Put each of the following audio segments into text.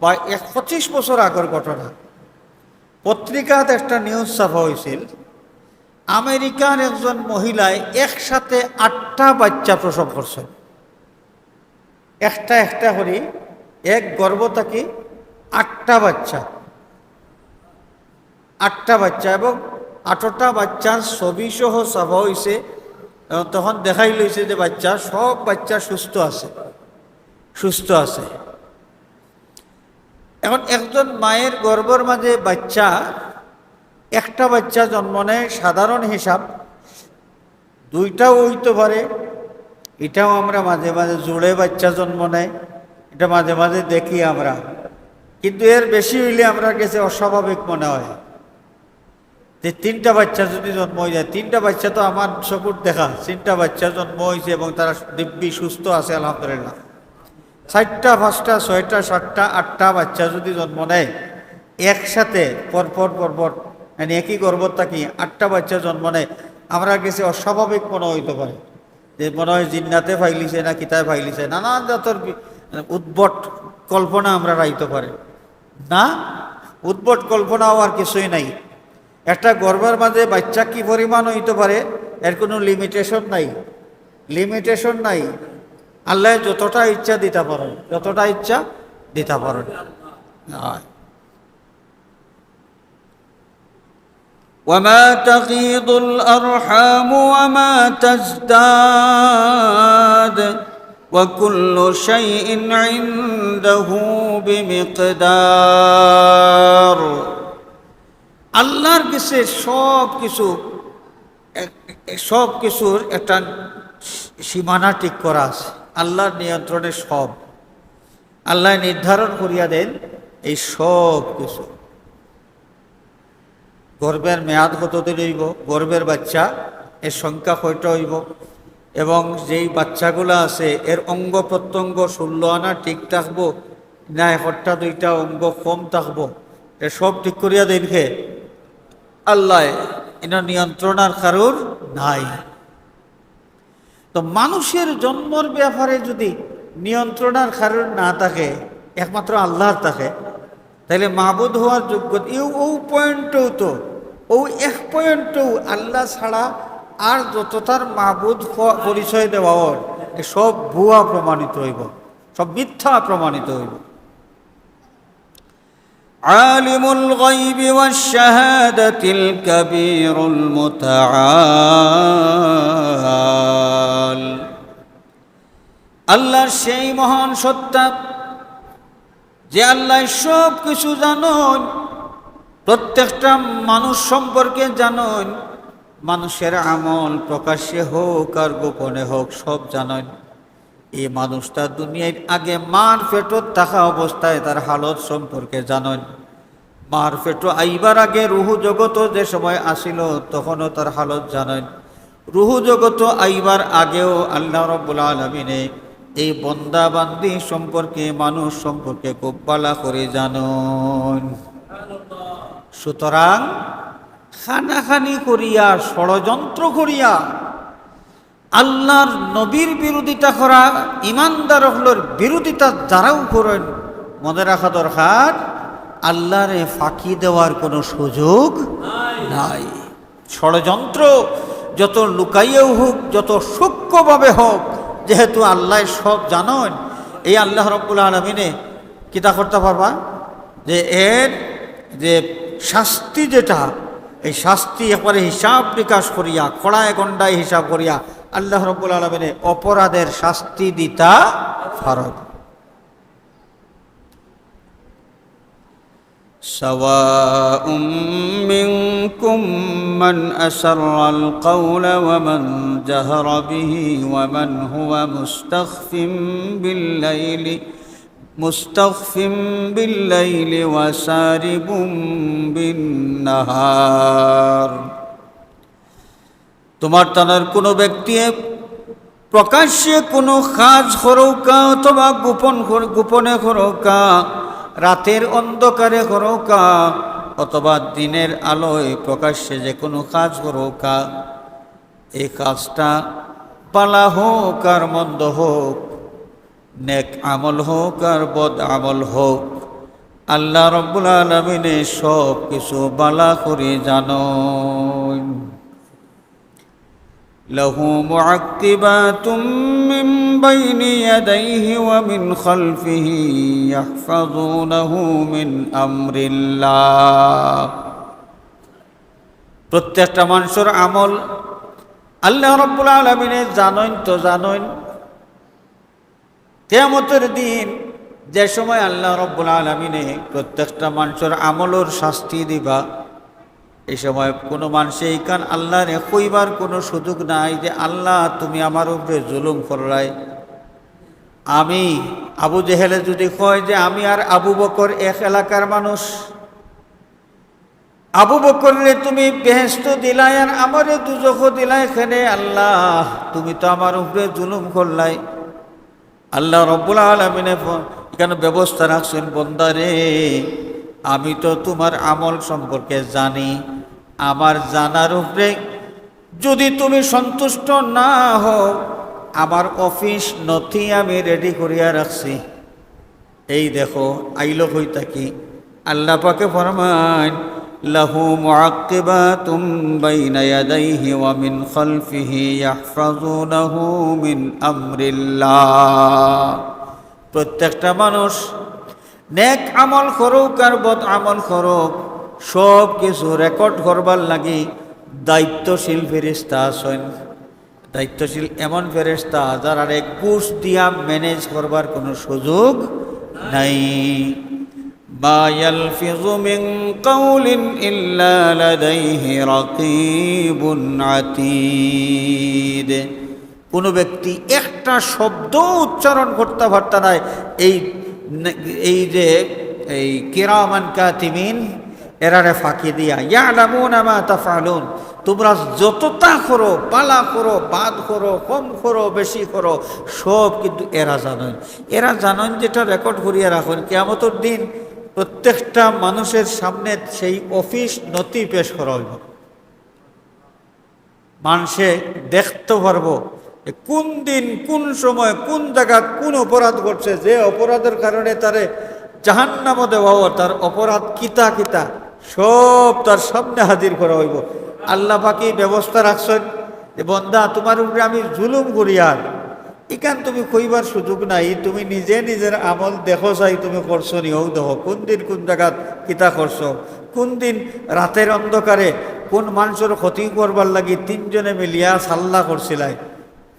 বা এক পঁচিশ বছর আগের ঘটনা। পত্রিকাত একটা নিউজ ছাপা হয়েছিল আমেরিকার একজন মহিলায় একসাথে আটটা বাচ্চা প্রসব করছেন একটা একটা করে এক গর্ভ থাকি আটটা বাচ্চা। আটটা বাচ্চা এবং আটটা বাচ্চার ছবি সহ ছাপা হয়েছে তখন দেখাই লইছে যে বাচ্চা, সব বাচ্চা সুস্থ আছে। সুস্থ আছে। এখন একজন মায়ের গর্ভের মাঝে বাচ্চা, একটা বাচ্চা জন্ম নেয় সাধারণ হিসাব, দুইটাও হইতে পারে, এটাও আমরা মাঝে মাঝে জোড়ে বাচ্চা জন্ম নেয়, এটা মাঝে মাঝে দেখি আমরা। কিন্তু এর বেশি হইলে আমরা কাছে অস্বাভাবিক মনে হয়। যে তিনটা বাচ্চা যদি জন্ম হয়ে যায়, তিনটা বাচ্চা তো আমার চকুর দেখা, তিনটা বাচ্চা জন্ম হয়েছে এবং তারা দিব্যি সুস্থ আছে, আলহামদুলিল্লাহ। চারটা, পাঁচটা, ছয়টা, সাতটা, আটটা বাচ্চা যদি জন্ম নেয়, একসাথে পরপর পরপর মানে একই গর্ভত থাকি আটটা বাচ্চা জন্ম নেয়, আমরা গেছে অস্বাভাবিক মনে হইতে পারে। যে মনে হয় জিন্নাতে ফাইলিছে না কিতায় ফাইলিছে নানান জাতর বি- উদ্ভট কল্পনা আমরা রাইতে পারে। না, উদ্ভট কল্পনাও আর কিছুই নাই। একটা গর্বের মাঝে বাচ্চা কি পরিমাণ হইতে পারে, এর কোনো লিমিটেশন নাই। লিমিটেশন নাই। আল্লাহ যতটা ইচ্ছা দিতে পারেন যতটা ইচ্ছা দিতে পারেন হয় وما تغيض الأرحام وما تزداد وكل شيء عنده بمقدار আল্লাহর কাছে সব কিছু এক- এক- সব কিছুর একটা সীমানা ঠিক করা আছে আল্লাহর নিয়ন্ত্রণে সব। আল্লাহ নির্ধারণ করিয়া দেন এই সব কিছু। গর্বের মেয়াদ কতদিন হইব? গর্বের বাচ্চা, এর সংখ্যা কয়টা হইব? এবং যেই বাচ্চাগুলো আছে, এর অঙ্গ প্রত্যঙ্গ ষোলো আনা ঠিক থাকব না একটা দুইটা অঙ্গ কম থাকব? এ সব ঠিক করিয়া দেখে আল্লাহ, এনার নিয়ন্ত্রণ আর কারোর নাই। তো মানুষের জন্মর ব্যাপারে যদি নিয়ন্ত্রণার কারণ না থাকে, একমাত্র আল্লাহর থাকে, তাহলে মাহবুদ হওয়ার যোগ্যতা এই ও পয়েন্টও তো, ও এক পয়েন্টও আল্লাহ ছাড়া আর যতটার মাহবুদ পরিচয় দেওয়া সব ভুয়া প্রমাণিত হইব, সব মিথ্যা প্রমাণিত হইব। عالم الغيب والشهادة الكبير المتعال আল্লাহর সেই মহান সত্তা যে আল্লাহ সব কিছু জানেন প্রত্যেকটা মানুষ সম্পর্কে জানেন মানুষের আমল প্রকাশ্যে হোক আর গোপনে হোক সব জানেন এই মানুষটা দুনিয়ার আগে মার পেটত থাকা অবস্থায় তার হালত সম্পর্কে জানেন। মার পেটো আইবার আগে রুহু জগত যে সময় আসিল, তখনও তার হালত জানেন। রুহু জগত আইবার আগেও আল্লাহ রব্বুল আলমিনে এই বন্দাবান্দি সম্পর্কে, মানুষ সম্পর্কে খুব পালা করে জানন। সুতরাং খানাখানি করিয়া, ষড়যন্ত্র করিয়া আল্লাহর নবীর বিরোধিতা করা, ইমানদার হলোর বিরোধিতা যারাও করেন, মনে রাখা দরকার, আল্লাহরে ফাঁকি দেওয়ার কোনো সুযোগ নাই। ষড়যন্ত্র যত লুকাইয়েও হোক, যত সূক্ষ্মভাবে হোক, যেহেতু আল্লাহ সব জানেন, এই আল্লাহ রব্বুল আলমিনে কিতা করতে পারবা? যে এর যে শাস্তি যেটা, এই শাস্তি একবারে হিসাব বিকাশ করিয়া খড়ায় গন্ডায় হিসাব করিয়া আল্লাহ রব্বুল আলমিনে অপরাধের শাস্তি দিতা ফারদ سواء منكم من أسر القول ومن جهر به ومن هو مستخف بالليل مستخف بالليل وسارب بالنهار তোমার তানার কোনো ব্যক্তি প্রকাশ্যে কোনো কাজ করৌকা অথবা গোপন গোপনে করৌকা রাতের অন্ধকারে করৌকা অথবা দিনের আলোয় প্রকাশ্যে যে কোনো কাজ করৌকা এই কাজটা পালা হোক আর মন্দ হোক, নেক আমল হোক আর বদ আমল হোক, আল্লাহ রব্বুল আলমিনে সব কিছু বালা করে জানো له معقبات من بين يديه ومن خلفه يحفظونه من أمر الله প্রত্যেকটা মানুষের আমল আল্লাহ রব্বুল আলমিনে জানইন তো জানইন কেয়ামতের দিন যে সময় আল্লাহ রব্বুল আলমিনে প্রত্যেকটা মানুষের আমলের শাস্তি দিবা এই সময় কোনো মানুষে এইখান আল্লাহরে কইবার কোনো সুযোগ নাই যে, আল্লাহ, তুমি আমার উপরে জুলুম করলাই। আমি আবু জেহেলে যদি কয় যে, আমি আর আবু বকর এক এলাকার মানুষ। আবু বকররে তুমি বেহেস্ত দিলাই আর আমারে দুজখ দিলাই এখানে, আল্লাহ, তুমি তো আমার উপরে জুলুম করলাই। আল্লাহ রব্বুল আলমিনে এখানে ব্যবস্থা রাখছেন বন্দারে আমি তো তোমার আমল সম্পর্কে জানি। আমার জানার উপরে যদি তুমি সন্তুষ্ট না হও, আমার অফিস নথি আমি রেডি করিয়া রাখছি। এই দেখো আইল হই থাকি আল্লাহ পাকে ফরমান লাহু মুআক্কিবাতুম বাইনা ইয়াদাইহি ওয়া মিন খালফিহি ইয়াহফাজুনাহু মিন আমরিল্লাহ। প্রত্যেকটা মানুষ নেক আমল করুক আর বদ আমল করুক সব কিছু রেকর্ড করবার লাগি দায়িত্বশীল ফেরিস্তা আছেন দায়িত্বশীল এমন ফেরেস্তা যারা ঘুষ দিয়া ম্যানেজ করবার কোনো সুযোগ নাই ما يلفظ من قول إلا لديه رقيب عتيد কোনো ব্যক্তি একটা শব্দ উচ্চারণ করতে পারত না এই এই যে এই কিরামান কাতিমিন এরারে ফাঁকি দিয়া ইয়ালামুন আমা তাফালুন তোমরা যতটা করো পালা করো বাদ করো কম করো বেশি করো সব কিন্তু এরা জানেন এরা জানেন যেটা রেকর্ড করিয়া রাখুন কেমতর দিন প্রত্যেকটা মানুষের সামনে সেই অফিস নথি পেশ করা হইব মানুষে দেখতে পারব। কোন দিন, কোন সময়, কোন জায়গা কোন অপরাধ করছে যে অপরাধের কারণে তারে জাহান্নামো দেওয়া তার অপরাধ কিতা কিতা, সব তার সামনে হাজির করা হইব। আল্লাহ পাকি ব্যবস্থা রাখছেন যে, বন্দা, তোমার উপরে আমি জুলুম করি আর। এখান তুমি কইবার সুযোগ নাই, তুমি নিজে নিজের আমল দেখো চাই তুমি করছ নি হও দেখো। কোন দিন কোন জায়গাত কিতা করছ? কোন দিন রাতের অন্ধকারে কোন মানুষের ক্ষতি করবার লাগি তিনজনে মিলিয়া সাল্লা করছিলাই।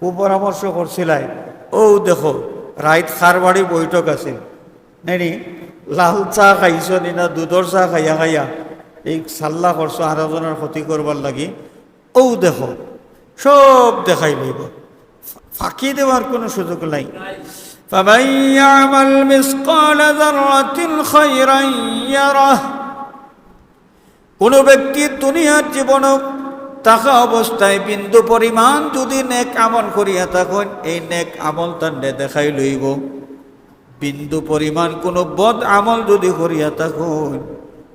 কুপরামর্শ করছিলাই ও দেখো রাইত খারবাড়ি বৈঠক আছিল নেনি লাল চা খাইছ নি না দুধর চা খাইয়া খাইয়া এই সাল্লা করছো আরজনের ক্ষতি করবার লাগি ও দেখো সব দেখাই লইব ফাঁকি দেওয়ার কোনো সুযোগ নাই فمن يعمل مثقال ذرة خيرا يره কোনো ব্যক্তি দুনিয়ার জীবন থাকা অবস্থায় বিন্দু পরিমাণ যদি নেক আমল করিয়া থাকুন, এই নেক আমল তান্ডে দেখাই লইব। বিন্দু পরিমাণ কোনো বদ আমল যদি করিয়া থাকুন,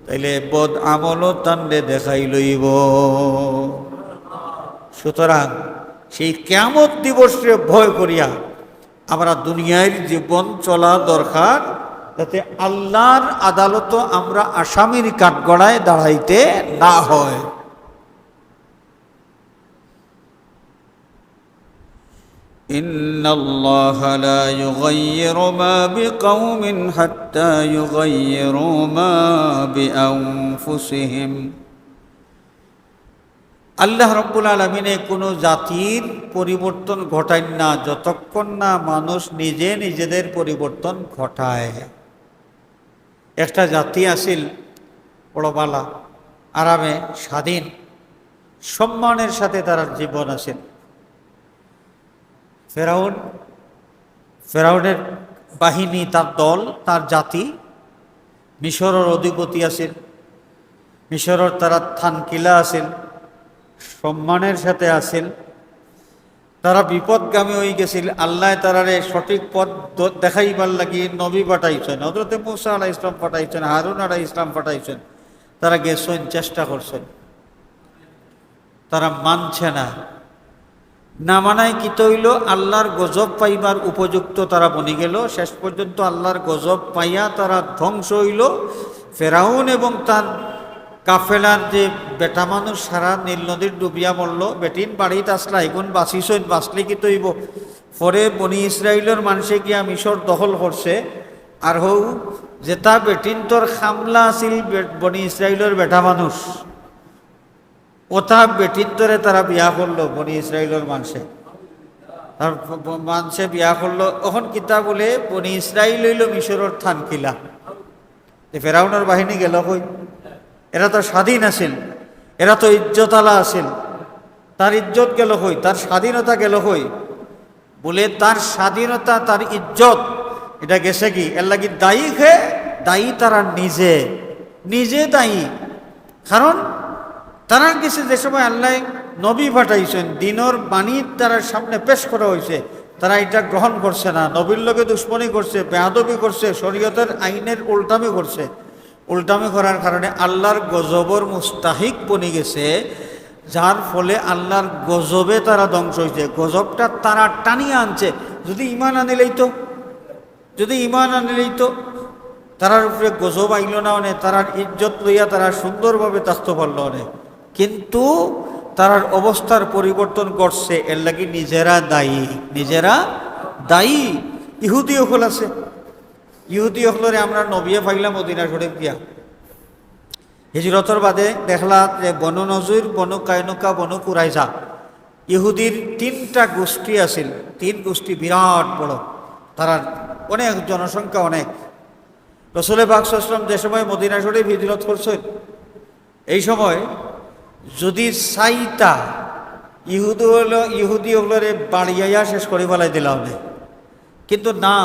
তাইলে বদ আমলও তান্ডে দেখাই লইব। সুতরাং সেই কেমত দিবসে ভয় করিয়া আমরা দুনিয়ার জীবন চলা দরকার, যাতে আল্লাহর আদালত আমরা আসামির কাঠগড়ায় দাঁড়াইতে না হয়। إن الله لا يغير ما بقوم حتى يغيروا ما بأنفسهم আল্লাহ রব্বুল আলমিনে কোনো জাতির পরিবর্তন ঘটায় না যতক্ষণ না মানুষ নিজে নিজেদের পরিবর্তন ঘটায় একটা জাতি আছিল বড়বালা আরামে স্বাধীন সম্মানের সাথে তার জীবন আছিল ফেরাউন, ফেরাউনের বাহিনী, তার দল, তার জাতি, মিশরের অধিপতি আছিল মিশরের তারা থানকিলা আছিল সম্মানের সাথে আসেন তারা বিপদগামী হয়ে গেছিল আল্লাহ তারারে সঠিক পথ দেখাইবার লাগি নবী পাঠাইছেন হজরতে মুসা আলাহ ইসলাম পাঠাইছেন, হারুন আলাহ ইসলাম পাঠাইছেন। তারা গেছেন, চেষ্টা করছেন। তারা মানছে না। না মানায় কি তৈল? আল্লাহর গজব পাইবার উপযুক্ত তারা বনি গেল। শেষ পর্যন্ত আল্লাহর গজব পাইয়া তারা ধ্বংস হইল। ফেরাউন এবং তার কাফেলার যে বেটা মানুষ, সারা নীল নদীর ডুবিয়া মরল। বেটিন বাড়িত আসলা, এগুন বাঁচিছইন বাঁচলে কি তৈব? পরে বনি ইসরায়েলের মানুষে গিয়া মিশর দখল করছে। আর হৌ যেটা বেটিন তোর খামলা আছিল বনি ইসরায়েলের বেটা মানুষ। ওটা বেটির ধরে তারা বিয়া করল বনি ইসরায়েলের মানুষে তার মানুষে বিয়া করল। তখন কিতা বলে বনি ইসরায়েল হইল মিশরের থান কিলা যে ফেরাউনের বাহিনী গেল কই? এরা তো স্বাধীন আছিল। এরা তো ইজ্জতালা আছিল। তার ইজ্জত গেল কই? তার স্বাধীনতা গেল কই? বলে তার স্বাধীনতা, তার ইজ্জত, এটা গেছে কি? এর লাগি দায়ী খে দায়ী তারা নিজে। নিজে দায়ী। কারণ তারা গেছে যে সময় আল্লাহ নবী পাঠাইছেন, দিনর বাণী তারা সামনে পেশ করা হয়েছে। তারা এটা গ্রহণ করছে না। নবীর লোকে দুশ্মনী করছে বেহাদবি করছে, শরীয়তের আইনের উল্টামি করছে। উল্টামি করার কারণে আল্লাহর গজবর মুস্তাহিক বনে গেছে, যার ফলে আল্লাহর গজবে তারা ধ্বংস হয়েছে। গজবটা তারা টানিয়ে আনছে। যদি ইমান আনিলেই তো? যদি ইমান আনিলেই তো? তারার উপরে গজব আইল না অনেক তারার ইজ্জত লইয়া তারা সুন্দরভাবে থাকতে পারল অনেক কিন্তু তারার অবস্থার পরিবর্তন করছে এর লাগি নিজেরা দায়ী। নিজেরা দায়ী। ইহুদি অকল আছে। ইহুদি অকলরে আমরা নবিয়ে পাইলাম মদিনা শরীফ দিয়া হিজরতর বাদে দেখলা যে বনু নজুর, বনু কায়নুকা বনু কুরাইজা, ইহুদির তিনটা গোষ্ঠী আছিল। তিন গোষ্ঠী বিরাট বড়। তারা অনেক জনসংখ্যা অনেক। রসুলে বাকসাম যে সময় মদিনা শরীফ হিজরত করছেন, এই সময় যদি চাইতা ইহুদি হলো, ইহুদি হলরে বাড়িয়াইয়া শেষ করে ফেলাই দিলাম কিন্তু না,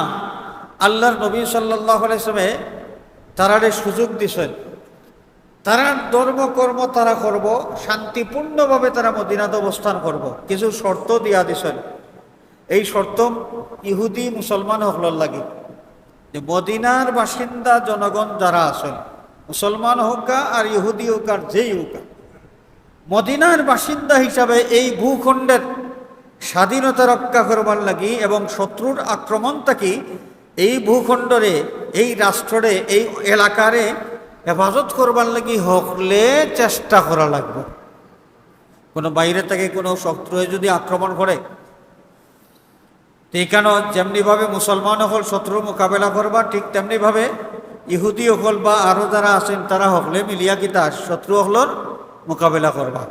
আল্লাহর নবী সাল্লাহ আলাইসলামে তারারে সুযোগ দিছেন। তারা ধর্মকর্ম তারা করব, শান্তিপূর্ণভাবে তারা মদিনাত অবস্থান করব। কিছু শর্ত দিয়া দিছেন। এই শর্ত ইহুদি, মুসলমান হকলর লাগে। যে মদিনার বাসিন্দা, জনগণ যারা আছেন, মুসলমান হোকা আর ইহুদি হোক আর যেই হোকা মদিনার বাসিন্দা হিসাবে এই ভূখণ্ডের স্বাধীনতা রক্ষা করবার লাগি এবং শত্রুর আক্রমণ থাকি এই ভূখণ্ডরে, এই রাষ্ট্রে এই এলাকারে হেফাজত করবার লাগি হকলে চেষ্টা করা লাগবে। কোনো বাইরে থেকে কোনো শত্রুয়ে যদি আক্রমণ করে তো এখানে যেমনিভাবে মুসলমান হল শত্রুর মোকাবেলা করবা, ঠিক তেমনিভাবে ইহুদি হল বা আরও যারা আছেন তারা হকলে মিলিয়া কিতা শত্রু হলর মোকাবেলা করবা।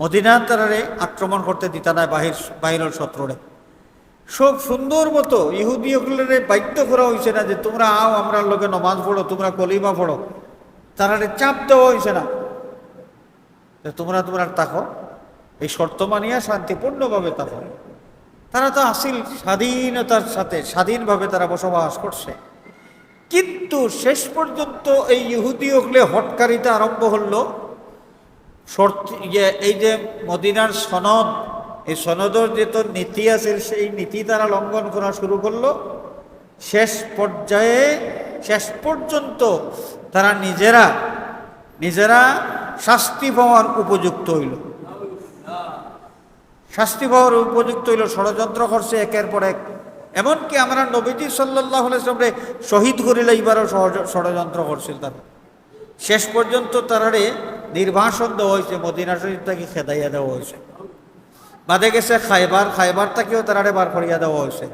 মদিনা তারারে আক্রমণ করতে দিতা নাই বাহির বাহিরের শত্রুরে। সব সুন্দর মতো ইহুদি হকলের বাধ্য করা হয়েছে না যে তোমরা আও আমরা লোকে নমাজ পড়ো, তোমরা কলিমা পড়ো। তারারে চাপ দেওয়া হয়েছে না। তোমরা তোমরা তাকো। এই শর্ত মানিয়া শান্তিপূর্ণভাবে তাকো। তারা তো আসিল স্বাধীনতার সাথে, স্বাধীনভাবে তারা বসবাস করছে। কিন্তু শেষ পর্যন্ত এই ইহুদি হলে হটকারিতা আরম্ভ হলো শর্ত ইয়ে এই যে মদিনার সনদ, এই সনদর যে তোর নীতি আছে, সেই নীতি তারা লঙ্ঘন করা শুরু করল। শেষ পর্যায়ে, শেষ পর্যন্ত তারা নিজেরা নিজেরা শাস্তি পাওয়ার উপযুক্ত হইল। শাস্তি পাওয়ার উপযুক্ত হইল, ষড়যন্ত্র করছে একের পর এক। এমনকি আমরা নবীজি সাল্লাহ আলাইসলামরে শহীদ করিলে এইবারও ষড়যন্ত্র করছিল তারা। শেষ পর্যন্ত তারারে নির্বাসন দেওয়া হয়েছে, মদিনা শরীফ খেদাইয়া দেওয়া হয়েছে। বাদে গেছে খাইবার খাইবার থেকেও তারারে বার করিয়া দেওয়া হয়েছে।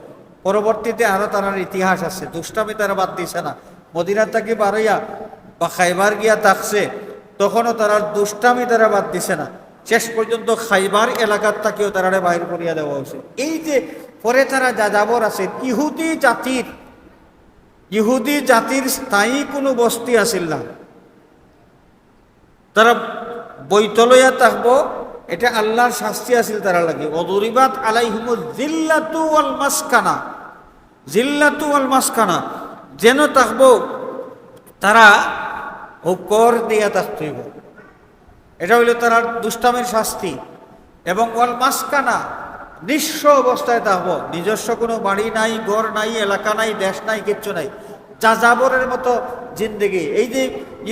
পরবর্তীতে আরও তারার ইতিহাস আছে, দুষ্টামি তারা বাদ দিছে না। মদিনা থেকে বারইয়া বা খাইবার গিয়া থাকছে, তখনও তারার দুষ্টামি তারা বাদ দিছে না। শেষ পর্যন্ত খাইবার এলাকার থেকেও তারারে বাইর করিয়া দেওয়া হয়েছে। এই যে পরে তারা যা যাবর আছে, ইহুদি জাতির ইহুদি জাতির স্থায়ী কোনো বস্তি আছিল না। তারা বৈতলয়া থাকব, এটা আল্লাহর শাস্তি আছিল তারা লাগে। অদরিবাত আলাইহিমু জিল্লাতু ওয়াল মাসকানা। জিল্লাতু ওয়াল মাসকানা। যেন থাকব, তারা কর দিয়া থাকতে হইব। এটা হইল তারা দুষ্টামের শাস্তি। এবং ওয়াল মাসকানা, নিঃস্ব অবস্থায় থাকব। নিজস্ব কোনো বাড়ি নাই, ঘর নাই, এলাকা নাই, দেশ নাই, কিচ্ছু নাই। যা যাবরের মতো জিন্দগি। এই যে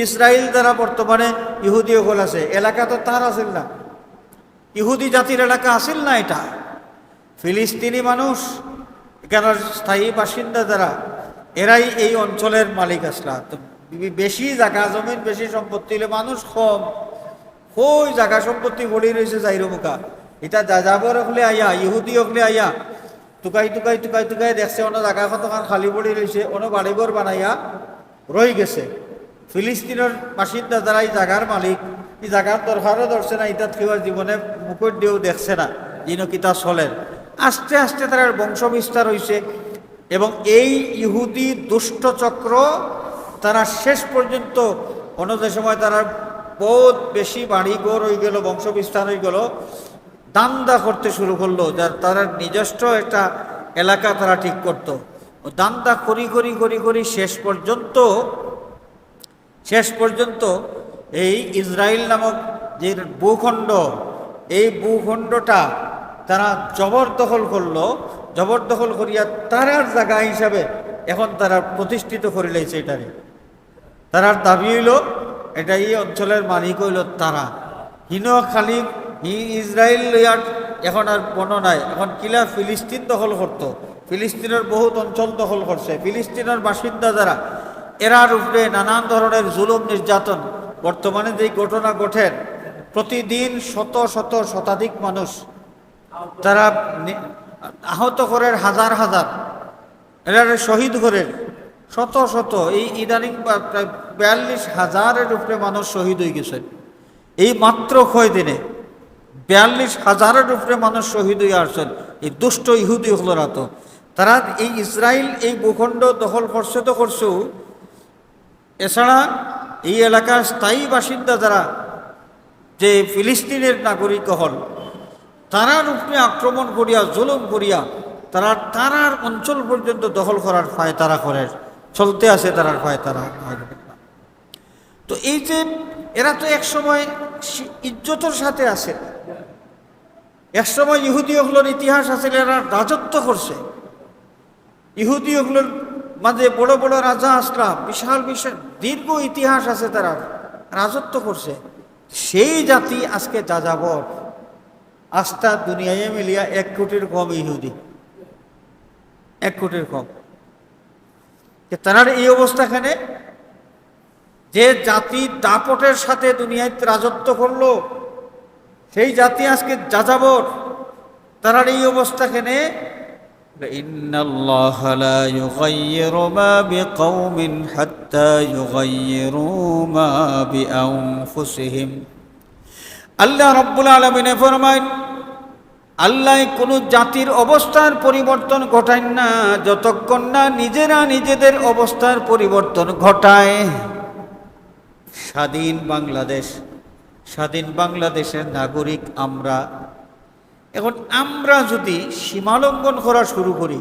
ইসরায়েল দ্বারা বর্তমানে ইহুদি হল আছে, এলাকা তো তার আসিল না। ইহুদি জাতির এলাকা আসিল না এটা। ফিলিস্তিনি মানুষ এখানের স্থায়ী বাসিন্দা যারা, এরাই এই অঞ্চলের মালিক আসলা। তো বেশি জায়গা জমিন বেশি সম্পত্তি হলে মানুষ কম। ওই জায়গা সম্পত্তি গড়ি রয়েছে যাইরো মুখা। এটা যা যাবর হলে আইয়া ইহুদি হলে আইয়া টুকাই টুকাই টুকাই টুকাই দেখছে অন্য জায়গা কতখান খালি পড়ি রয়েছে, অন্য বাড়িঘর বানাইয়া রয়ে গেছে। ফিলিস্তিনের বাসিন্দা যারা এই জায়গার মালিক, এই জায়গার দরকারও ধরছে না ইতাত কেউ জীবনে মুকুট দিয়েও দেখছে না যিনি কিতা চলেন আস্তে আস্তে তার বংশ বিস্তার হয়েছে এবং এই ইহুদি দুষ্ট চক্র তারা শেষ পর্যন্ত, অন্য যে সময় তারা বহুত বেশি বাড়ি ঘর হয়ে গেল বংশ বিস্তার হয়ে গেল দান্দা করতে শুরু করল, যার তারা নিজস্ব একটা এলাকা তারা ঠিক করতো। দান্দা করি করি করি করি শেষ পর্যন্ত শেষ পর্যন্ত এই ইসরায়েল নামক যে ভূখণ্ড, এই ভূখণ্ডটা তারা জবরদখল করল। জবরদখল করিয়া তারার জায়গা হিসাবে এখন তারা প্রতিষ্ঠিত করে লাইছে এটারে তারার দাবি হইল এটা এই অঞ্চলের মালিক হইল তারা। হিন খালি হি ইসরায়েল লইয়ার এখন আর বন নাই। এখন কিলা ফিলিস্তিন দখল করত। ফিলিস্তিনের বহুত অঞ্চল দখল করছে। ফিলিস্তিনের বাসিন্দা যারা এরার উপরে নানান ধরনের জুলুম নির্যাতন। বর্তমানে যে ঘটনা ঘটেন প্রতিদিন শত শত, শতাধিক মানুষ তারা আহত করেন হাজার হাজার। এরা শহীদ করেন শত শত। এই ইদানিং প্রায় বিয়াল্লিশ হাজারের উপরে মানুষ শহীদ হয়ে গেছেন এই মাত্র কয় দিনে বিয়াল্লিশ হাজারের উপরে মানুষ শহীদ হয়ে আসছেন। এই দুষ্ট ইহুদি হলরা তো তারা এই ইসরায়েল এই ভূখণ্ড দখল করছে তো করছেও, এছাড়া এই এলাকার স্থায়ী বাসিন্দা যারা, যে ফিলিস্তিনের নাগরিক হল, তারার উপরে আক্রমণ করিয়া, জুলুম করিয়া, তারা তারার অঞ্চল পর্যন্ত দখল করার ফায় তারা করে। চলতে আছে তারার ফায় তারা তো এই যে এরা তো এক সময় ইজ্জতের সাথে আছে। এক সময় ইহুদি ওগুলোর ইতিহাস আছে, এরা রাজত্ব করছে। ইহুদি ওগুলোর মাঝে বড় বড় রাজা আসলাম বিশাল বিশাল, দীর্ঘ ইতিহাস আছে তারা, রাজত্ব করছে। সেই জাতি আজকে যাযাবর। আস্থা দুনিয়ায় মিলিয়া এক কোটির কম ইহুদি। এক কোটির কম। যে তার এই অবস্থাখানে যে জাতি দাপটের সাথে দুনিয়ায় রাজত্ব করল সেই জাতি আজকে যাযাবর তার এই অবস্থাখানে إن الله لا يغير ما بقوم حتى يغيروا ما بأنفسهم আল্লাহ রব্বুল আলমিনে ফরমাইন আল্লাহ কোন জাতির অবস্থার পরিবর্তন ঘটায় না যতক্ষণ না নিজেরা নিজেদের অবস্থার পরিবর্তন ঘটায় স্বাধীন বাংলাদেশ স্বাধীন বাংলাদেশের নাগরিক আমরা। এখন আমরা যদি সীমালঙ্ঘন করা শুরু করি